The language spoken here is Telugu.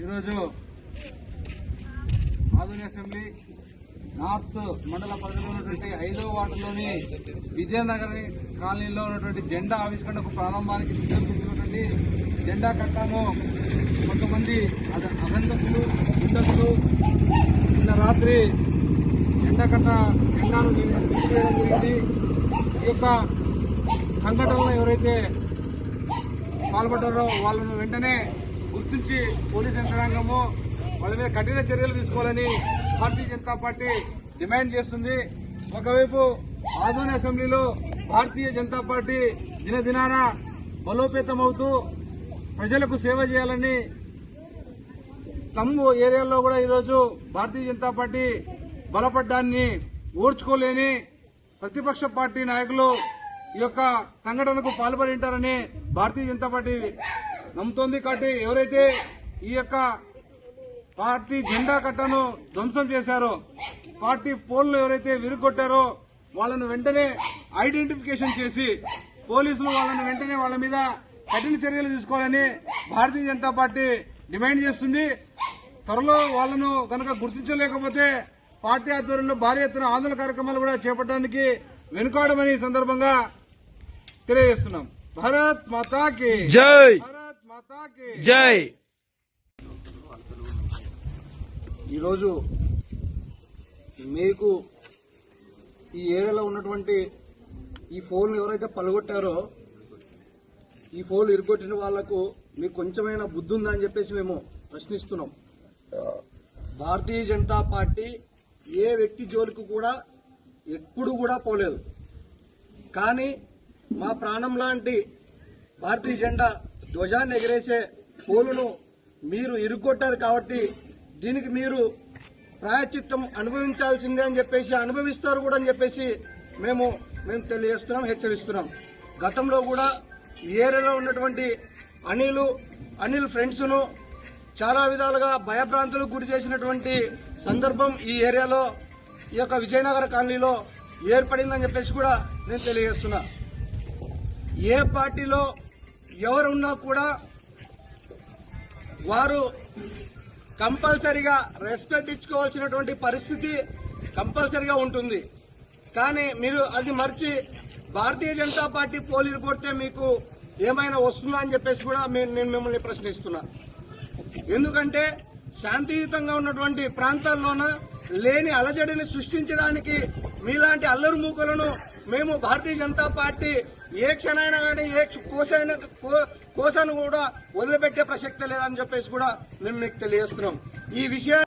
ఈరోజు ఆధునిక అసెంబ్లీ నార్త్ మండల పరిధిలో ఉన్నటువంటి ఐదో వార్డులోని విజయనగర్ కాలనీలో ఉన్నటువంటి జెండా ఆవిష్కరణకు ప్రారంభానికి సిద్ధం చేసినటువంటి జెండా కట్టాను. కొంతమంది అద- అగంతకులు నిన్న రాత్రి జెండా కట్ట జెండాను తీసివేయడం జరిగింది. ఈ యొక్క సంఘటనలో ఎవరైతే పాల్పడ్డారో వాళ్ళను వెంటనే గుర్తించి పోలీస్ యంత్రాంగము వాళ్ళ మీద కఠిన చర్యలు తీసుకోవాలని భారతీయ జనతా పార్టీ డిమాండ్ చేస్తుంది. ఒకవైపు ఆధునిక అసెంబ్లీలో భారతీయ జనతా పార్టీ దినదినాన బలోపేతమవుతూ ప్రజలకు సేవ చేయాలని స్లమ్ ఏరియాలో కూడా ఈరోజు భారతీయ జనతా పార్టీ బలపడ్డాన్ని ఓర్చుకోలేని ప్రతిపక్ష పార్టీ నాయకులు ఈ యొక్క సంఘటనకు పాల్పడి ఉంటారని భారతీయ జనతా పార్టీ నమ్ముతోంది కాబట్టి ఎవరైతే ఈ యొక్క పార్టీ జెండా కట్టను ధ్వంసం చేశారో పార్టీ పోల్ను ఎవరైతే విరుగొట్టారో వాళ్ళను వెంటనే ఐడెంటిఫికేషన్ చేసి పోలీసులు వాళ్ళని వెంటనే వాళ్ళ మీద కఠిన చర్యలు తీసుకోవాలని భారతీయ జనతా పార్టీ డిమాండ్ చేస్తుంది. త్వరలో వాళ్ళను కనుక గుర్తించలేకపోతే పార్టీ ఆధ్వర్యంలో భారీ ఎత్తున ఆందోళన కార్యక్రమాలు కూడా చేపట్టడానికి వెనుకాడమని సందర్భంగా తెలియజేస్తున్నాం. భారత్ మాతాకి. జై! జై. ఈరోజు మీకు ఈ ఏరియాలో ఉన్నటువంటి ఈ ఫోన్లు ఎవరైతే పలగొట్టారో ఈ ఫోన్లు ఇరుగొట్టిన వాళ్ళకు మీకు కొంచెమైనా బుద్ధి ఉందా అని చెప్పేసి మేము ప్రశ్నిస్తున్నాం. భారతీయ జనతా పార్టీ ఏ వ్యక్తి జోలికి కూడా ఎప్పుడు కూడా పోలేదు. కానీ మా ప్రాణం లాంటి భారతీయ జెండా ధ్వజాన్ని ఎగరేసే పోలును మీరు ఇరుగొట్టారు కాబట్టి దీనికి మీరు ప్రాయచిత్తం అనుభవించాల్సిందే అని చెప్పేసి అనుభవిస్తారు కూడా అని చెప్పేసి మేము మేము తెలియజేస్తున్నాం హెచ్చరిస్తున్నాం. గతంలో కూడా ఈ ఏరియాలో ఉన్నటువంటి అనిలు అనిల్ ఫ్రెండ్స్ను చాలా విధాలుగా భయభ్రాంతులకు గురి చేసినటువంటి సందర్భం ఈ ఏరియాలో ఈ యొక్క విజయనగర కాలనీలో ఏర్పడిందని చెప్పేసి కూడా నేను తెలియజేస్తున్నా. ఏ పార్టీలో ఎవరున్నా కూడా వారు కంపల్సరిగా రెస్పెక్ట్ ఇచ్చుకోవాల్సినటువంటి పరిస్థితి కంపల్సరిగా ఉంటుంది. కానీ మీరు అది మర్చి భారతీయ జనతా పార్టీ పోలీలు కొడితే మీకు ఏమైనా వస్తుందా అని చెప్పేసి కూడా మేము- నేను మిమ్మల్ని ప్రశ్నిస్తున్నా. ఎందుకంటే శాంతియుతంగా ఉన్నటువంటి ప్రాంతాల్లోన లేని అలజడిని సృష్టించడానికి మీలాంటి అల్లరి మూకలను మేము భారతీయ జనతా పార్టీ ఏ క్షణైనా కానీ ఏ కోసైనా కో- కోసాను కూడా వదిలిపెట్టే ప్రసక్తి లేదని చెప్పేసి కూడా మేము మీకు తెలియజేస్తున్నాం. ఈ విషయం